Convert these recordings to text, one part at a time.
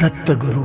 दत्तगुरु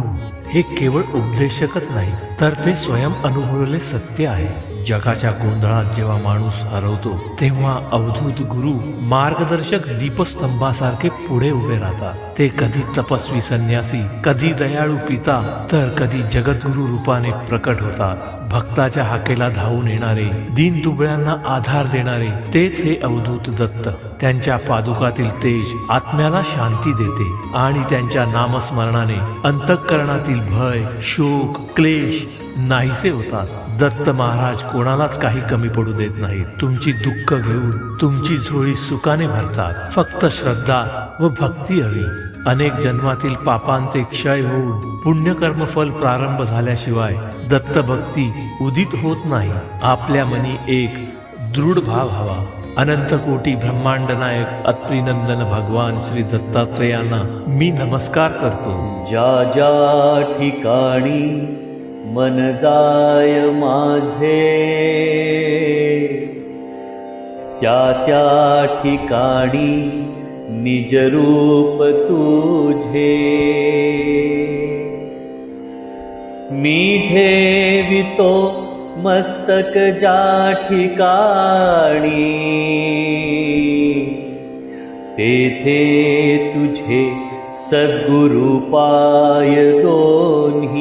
हे केवळ उपदेशकच नाही तर ते स्वयं अनुभवलेले सत्य आहे. जगाच्या गोंधळात जेव्हा माणूस हरवतो तेव्हा अवधूत गुरु मार्गदर्शक दीपस्तंभासारखे पुढे उभे राहतात. ते कधी तपस्वी संन्यासी कधी दयाळू पिता तर कधी जगद्गुरु रूपाने प्रकट होतात. भक्ताच्या हाकेला धावून येणारे दीन दुबळ्यांना आधार देणारे तेच हे अवधूत दत्त. त्यांच्या पादुकातील तेज आत्म्याला शांती देते आणि त्यांच्या नामस्मरणाने अंतःकरणातील भय शोक क्लेश नाहीसे होतात. दत्त महाराज कोणालाच काही कमी पडू देत नाहीत. तुमची दुःख घेऊन तुमची झोळी सुखाने भरतात. फक्त श्रद्धा व भक्ती हवी. अनेक जन्मातील पापांचे क्षय होऊन पुण्यकर्मफल प्रारंभ झाल्याशिवाय दत्त भक्ती उदित होत नाही. आपल्या मनी एक दृढ भाव हवा. अनंत कोटी ब्रह्मांड नायक अत्रिनंदन भगवान श्री दत्तात्रेयांना मी नमस्कार करतो. ज्या ज्या ठिकाणी मन जाय माझे त्या त्या ठिकाणी निज रूप तुझे। मी ठेवितो मस्तक ज्या ठिकाणी तेथे तुझे सद्गुरु पाय दोन्ही